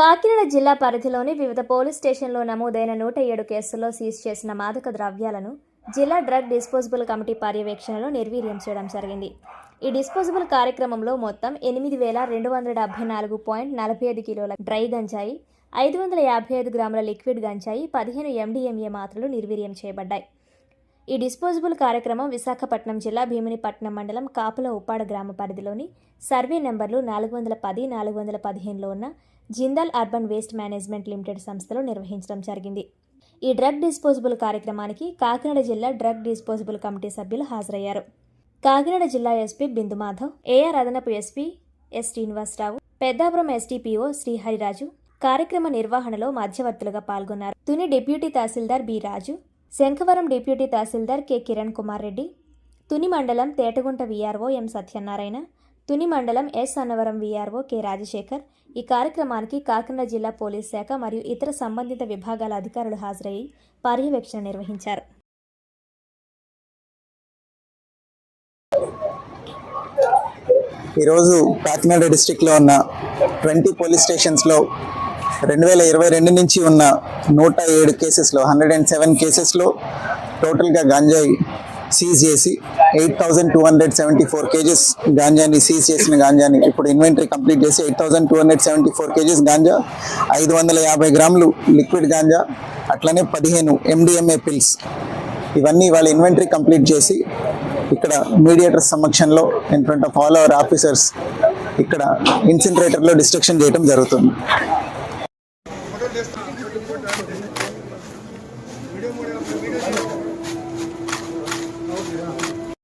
కాకినాడ జిల్లా పరిధిలోని వివిధ పోలీస్ స్టేషన్లో నమోదైన నూట ఏడు కేసుల్లో సీజ్ చేసిన మాదక ద్రవ్యాలను జిల్లా డ్రగ్ డిస్పోజబుల్ కమిటీ పర్యవేక్షణలో నిర్వీర్యం చేయడం జరిగింది. ఈ డిస్పోజబుల్ కార్యక్రమంలో మొత్తం ఎనిమిది వేల రెండు వందల డెబ్బై నాలుగు పాయింట్ నలభై ఐదు కిలోల డ్రై గంజాయి ఐదు వందల యాభై ఐదు గ్రాముల లిక్విడ్ గంజాయి పదిహేను ఎండిఎంఏ మాత్రలు నిర్వీర్యం చేయబడ్డాయి. ఈ డిస్పోజబుల్ కార్యక్రమం విశాఖపట్నం జిల్లా భీమునిపట్నం మండలం కాపుల ఉప్పాడ గ్రామ పరిధిలోని సర్వే నెంబర్లు నాలుగు వందల పది నాలుగు వందల పదిహేనులో ఉన్న Jindal urban waste management limited సంస్థలో నిర్వహించడం జరిగింది. ఈ డ్రగ్ డిస్పోజబుల్ కార్యక్రమానికి కాకినాడ జిల్లా డ్రగ్ డిస్పోజబుల్ కమిటీ సభ్యులు హాజరయ్యారు. కాకినాడ జిల్లా ఎస్పీ బిందు మాధవ్ ఏఆర్ అదనపు SP S Srinivasarao Peddapuram SDPO Srihariraju కార్యక్రమ నిర్వహణలో మధ్యవర్తులుగా పాల్గొన్నారు. Tuni deputy tahsildar B Raju Sankhavaram deputy tahsildar K. Kiran Kumar Reddy Tuni మండలం తేటగుంట వీఆర్ఓ ఎం సత్యనారాయణ తుని మండలం S Annavaram VRO K. Rajasekhar ఈ కార్యక్రమానికి కాకినాడ జిల్లా పోలీస్ శాఖ మరియు ఇతర సంబంధిత విభాగాల అధికారులు హాజరయ్యి పర్యవేక్షణ నిర్వహించారు. ఈరోజు కాకినాడ డిస్టిక్లో ఉన్న ట్వంటీ పోలీస్ స్టేషన్స్లో రెండు వేల ఇరవై రెండు నుంచి ఉన్న నూట ఏడు కేసెస్లో హండ్రెడ్ అండ్ సెవెన్ కేసెస్లో టోటల్గా గాంజాయి సీజ్ చేసి eight thousand two hundred seventy four kgs గాంజాని seize చేసిన గాంజాని ఇప్పుడు ఇన్వెంటరీ కంప్లీట్ చేసి eight thousand two hundred seventy four kgs ganja ఐదు వందల యాభై గ్రాములు లిక్విడ్ గాంజా అట్లనే పదిహేను ఎండిఎంఏ పిల్స్ ఇవన్నీ వాళ్ళ ఇన్వెంటరీ కంప్లీట్ చేసి ఇక్కడ మీడియేటర్ సమక్షంలో in front of all our officers ఇక్కడ ఇన్సినరేటర్లో డిస్ట్రక్షన్ చేయడం జరుగుతుంది. வீடியோ